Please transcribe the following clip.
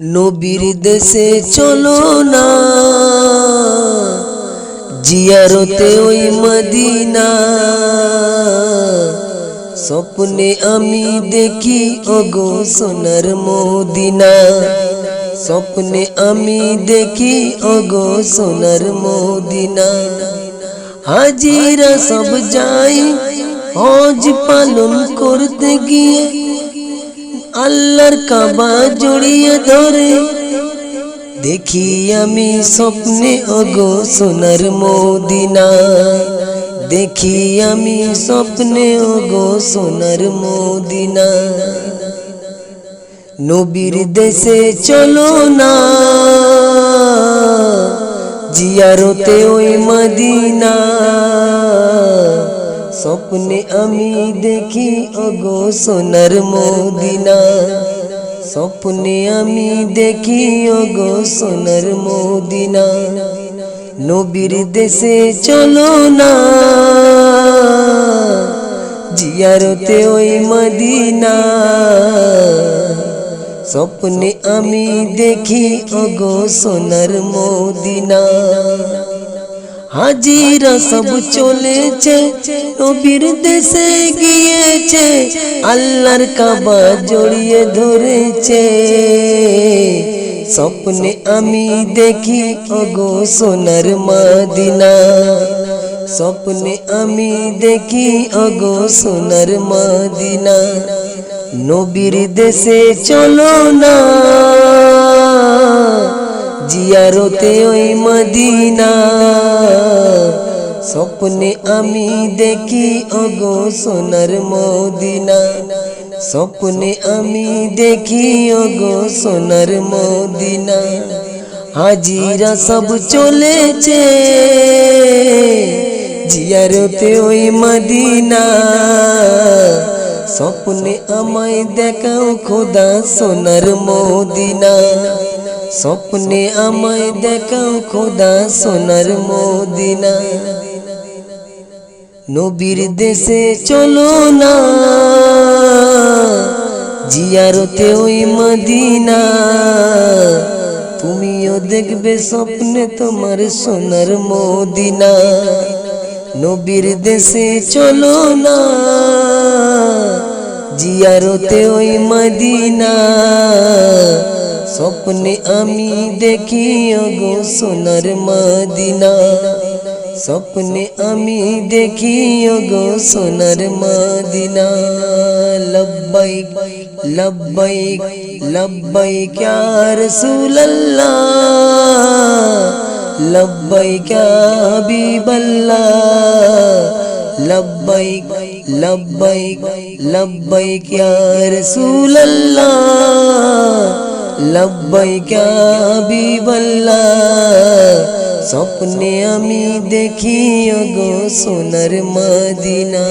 নবীর দেশে চলো না। জিয়ারতে ওই মদিনা। স্বপ্নে আমি দেখি, ওগো সোনার মদিনা। স্বপ্নে আমি দেখি, ওগো সোনার মদিনা। হাজিরা সব যাই হজ পালন করতে গিয়ে আল্লাহর কাবা জড়িয়ে ধরে। দেখি আমি স্বপ্নে ওগো সোনার মদিনা। দেখি আমি স্বপ্নে ওগো সোনার মদিনা। নবীর দেশে চলো না। জিয়ারতে ওই মদিনা। স্বপ্নে আমি দেখি, ওগো সোনার মদিনা। স্বপ্নে আমি দেখি, ওগো সোনার মদিনা। নবীর দেশে চলো না। জিয়ারতে ওই মদিনা। স্বপ্নে আমি দেখি, ওগো সোনার মদিনা। হাজিরা সব চলেছে, নবীর দেশে গিয়েছে, আল্লাহর কাবা জড়িয়ে ধরেছে। স্বপ্নে আমি দেখি, ওগো সোনার মদিনা। স্বপ্নে আমি দেখি, ওগো সোনার মদিনা। নবীর দেশে চলো না। জিয়ারতে ওই মদিনা। স্বপ্নে আমি দেখি, ওগো সোনার মদিনা। স্বপ্নে আমি দেখি, ওগো সোনার মদিনা। হাজিরা সব চলেছে, জিয়ারতে ওই মদিনা। স্বপ্নে আমায় দেখাও খোদা সোনার মদিনা। স্বপ্নে আমায় দেখাও খোদা সোনার মদিনা। নবীর দেশে চলো না। জিয়ারতে ওই মদিনা। তুমিও দেখবে স্বপ্নে তোমার সোনার মদিনা। নবীর দেশে চলো না। জিয়ারতে ওই মদিনা। স্বপ্নে আমি দেখি, ওগো সোনার মদিনা। স্বপ্নে আমি দেখি, ওগো সোনার মদিনা। লব্বাইক লব্বাইক লব্বাইক ইয়া রাসূলুল্লাহ। লব্বাইক ইয়া হাবিবাল্লাহ। লব্বাইক লব্বাইক লব্বাইক ইয়া রাসূলুল্লাহ। লব্বাইক হাবিবাল্লাহ স্বপ্নে আমি দেখি গো সোনার মদিনা।